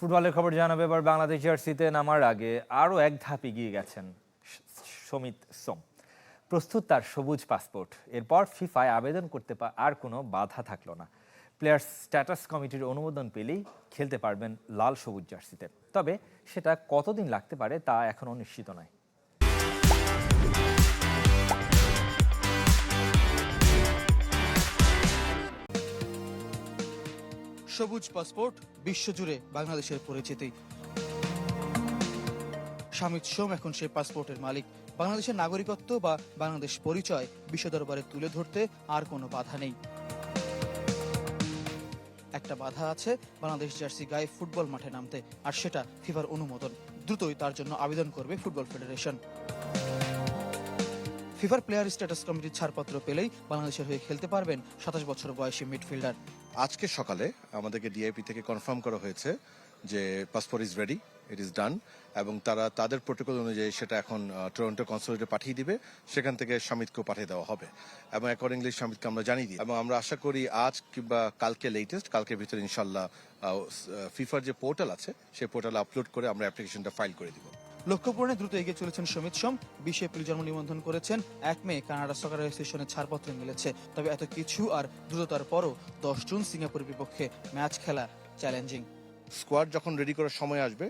ফুটবলের খবর জানাবে, এবার বাংলাদেশ জার্সিতে নামার আগে আরও এক ধাপ এগিয়ে গেছেন সমিত সোম। প্রস্তুত তার সবুজ পাসপোর্ট। এরপর ফিফায় আবেদন করতে আর কোনো বাধা থাকল না। প্লেয়ার্স স্ট্যাটাস কমিটির অনুমোদন পেলেই খেলতে পারবেন লাল সবুজ জার্সিতে। তবে সেটা কতদিন লাগতে পারে তা এখনও নিশ্চিত নয়। সবুজ পাসপোর্ট বিশ্বজুড়ে বাংলাদেশের পরিচিতি। স্বামীত সোম এখন সেই পাসপোর্টের মালিক। বাংলাদেশের নাগরিকত্ব বা বাংলাদেশ পরিচয় বিশ্ব দরবারে তুলে ধরতে আর কোনো বাধা নেই। একটা বাধা আছে, বাংলাদেশ জার্সি গায়ে ফুটবল মাঠে নামতে, আর সেটা ফিফার অনুমোদন। দ্রুতই তার জন্য আবেদন করবে ফুটবল ফেডারেশন। ফিফার প্লেয়ার স্ট্যাটাস কমিটির ছাড়পত্র পেলেই বাংলাদেশের হয়ে খেলতে পারবেন সাতাশ বছর বয়সী মিডফিল্ডার। আজকে সকালে আমাদেরকে ডিআইপি থেকে কনফার্ম করা হয়েছে যে passport is ready it is done এবং তারা তাদের প্রোটোকল অনুযায়ী সেটা এখন টরন্টো কনসুলেটে পাঠিয়ে দিবে, সেখান থেকে সমিতকেও পাঠিয়ে দেওয়া হবে। এবং অ্যাকর্ডিংলি সমিতকে আমরা জানিয়ে দিই। এবং আমরা আশা করি আজ কিংবা কালকে লেটেস্ট কালকের ভিতরে ইনশাল্লাহ ফিফার যে পোর্টাল আছে, সেই পোর্টালে আপলোড করে আমরা অ্যাপ্লিকেশনটা ফাইল করে দিব। লক্ষ্য পূরণে দ্রুত এগিয়ে চলেছেন সমিত সোম। বিশে এপ্রিল জন্ম নিবন্ধন করেছেন এক মে কানাডা সকার অ্যাসোসিয়েশনের ছাড়পত্র মিলেছে। তবে এত কিছু আর দ্রুততার পরও দশ জুন সিঙ্গাপুরের বিপক্ষে ম্যাচ খেলা চ্যালেঞ্জিং। স্কোয়াড যখন রেডি করার সময় আসবে,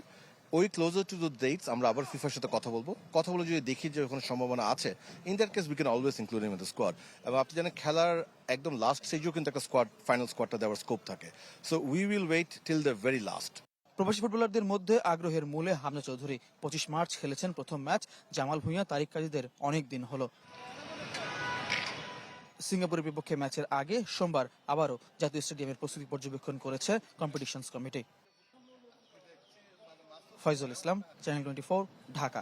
ওই ক্লোজার টু দ্য ডেটস আমরা আবার ফিফার সাথে কথা বলব। কথা বলে যদি দেখি যে ওখানে সম্ভাবনা আছে in that case we can always include in the squad এবং আপনি জানেন খেলার একদম লাস্ট স্টেজেও কিন্তু একটা স্কোয়াড ফাইনাল স্কোয়াডটা দেওয়ার স্কোপ থাকে। So we will wait till the very last প্রবাসী ফুটবলারদের মধ্যে আগ্রহের মূলে হামনা চৌধুরী। পঁচিশ মার্চ খেলেছেন প্রথম ম্যাচ। জামাল ভুঁইয়া তারিক কাজীদের অনেক দিন হলো। সিঙ্গাপুরের বিপক্ষে ম্যাচের আগে সোমবার আবারও জাতীয় স্টেডিয়ামের প্রস্তুতি পর্যবেক্ষণ করেছে competition committee. Foyzul Islam, channel twenty Dhaka.